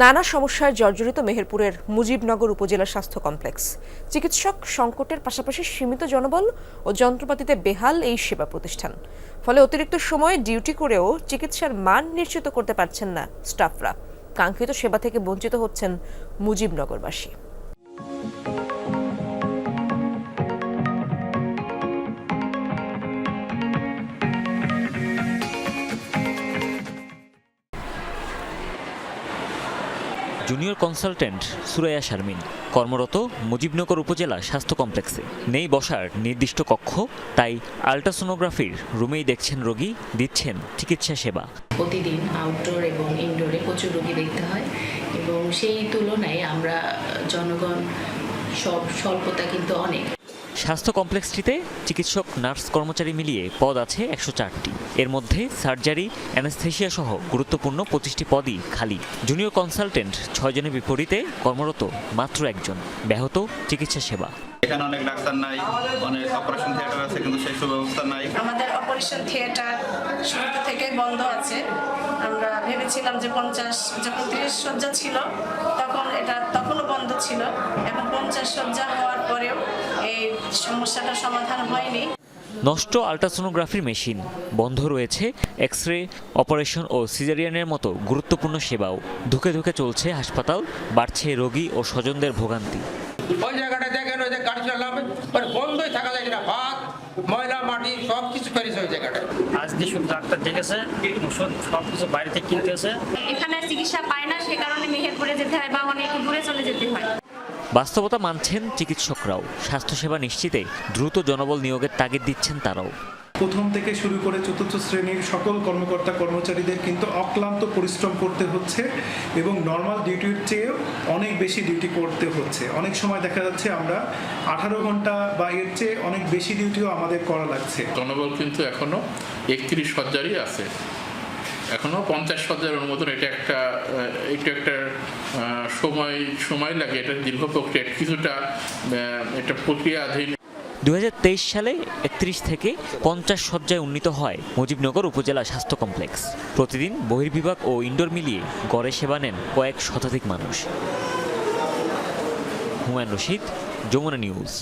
নানা সমস্যায় জর্জরিত মেহেরপুরের মুজিবনগর উপজেলা স্বাস্থ্য কমপ্লেক্স। চিকিৎসক সংকটের পাশাপাশি সীমিত জনবল ও যন্ত্রপাতিতে বেহাল এই সেবা প্রতিষ্ঠান। ফলে অতিরিক্ত সময়ে, ডিউটি করেও চিকিৎসার মান নিশ্চিত করতে পারছেন না স্টাফরা। কাঙ্ক্ষিত সেবা থেকে বঞ্চিত হচ্ছেন মুজিবনগরবাসী। Junior consultant Suraiya Sharmin. কর্মরত মুজিবনগর উপজেলা স্বাস্থ্য কমপ্লেক্সে। নেই বসার নির্দিষ্ট কক্ষ, তাই আলট্রাসোনোগ্রাফির রুমেই দেখছেন রোগী, দিচ্ছেন চিকিৎসা সেবা। প্রতিদিন আউটডোর এবং ইনডোরে প্রচুর রোগী দেখতে হয় এবং সেই তুলনায় আমরা, জনগণ সব স্বল্পতা কিন্তু অনেক। স্বাস্থ্য কমপ্লেক্সটিতে চিকিৎসক নার্স কর্মচারী মিলিয়ে পদ আছে একশো চারটি। এর মধ্যে সার্জারি অ্যানাস্থেশিয়া সহ গুরুত্বপূর্ণ পঁচিশটি পদই খালি। জুনিয়র কনসালটেন্ট ছয়জনের বিপরীতে কর্মরত মাত্র একজন। ব্যাহত চিকিৎসা সেবা। এখানে অনেক ডাক্তার নাই অনেক অপারেশন থিয়েটার আছে কিন্তু সেই সুব্যবস্থা নাই। আমাদের অপারেশন থিয়েটার শুরু থেকে বন্ধ আছে। আমরা ভেবেছিলাম যে পঞ্চাশ যখন তিরিশ শয্যা ছিল তখন এটা ছিল এখন পঞ্চাশ শয্যা হওয়ার পরেও এই সমস্যাটা সমাধান হয়নি। নষ্ট আল্ট্রাসোনোগ্রাফির মেশিন বন্ধ রয়েছে এক্স রে অপারেশন ও সিজারিয়ানের মতো গুরুত্বপূর্ণ সেবাও। ধুকে ধুকে চলছে হাসপাতাল বাড়ছে রোগী ও স্বজনদের ভোগান্তি। ওই জায়গাটা দেখেন ওই যে গাড়ি চালাবে মানে বন্ধই থাকা যায় না ভাত ময়লা মাটি সব কিছু ফেরিস ওই জায়গাটায়। আজকে শুধু ডাক্তার দেখেছে ওষুধ সব কিছু বাইরে থেকে কিনতে হয়েছে এখানে চিকিৎসা পায় না সে কারণে মেহেরপুরে যেতে হয় বা অনেক দূরে চলে যেতে হয়। বাস্তবতা মানছেন চিকিৎসকরাও। স্বাস্থ্যসেবা নিশ্চিতে দ্রুত জনবল নিয়োগের তাগিদ দিচ্ছেন তারাও। প্রথম থেকে শুরু করে চতুর্থ শ্রেণির সকল কর্মকর্তা কর্মচারীদের কিন্তু অক্লান্ত পরিশ্রম করতে হচ্ছে এবং নর্মাল ডিউটির চেয়েও অনেক বেশি ডিউটি করতে হচ্ছে। অনেক সময় দেখা যাচ্ছে আমরা আঠারো ঘণ্টা বা এর চেয়ে অনেক বেশি ডিউটিও আমাদের করা লাগছে। জনবল কিন্তু এখনও একত্রিশ সজ্জারই আছে। এখনও পঞ্চাশ সজ্জার অনুমোদন এটা একটা এটা একটা সময় সময় লাগে, এটা দীর্ঘ প্রক্রিয়া কিছুটা এটা প্রক্রিয়াধীন দু সালে একত্রিশ থেকে পঞ্চাশ শয্যায় উন্নীত হয় মুজিবনগর উপজেলা স্বাস্থ্য কমপ্লেক্স। প্রতিদিন বহির্বিভাগ ও ইনডোর মিলিয়ে গড়ে সেবা নেন কয়েক শতাধিক মানুষ। হুমায়ুন রশিদ, যমুনা নিউজ।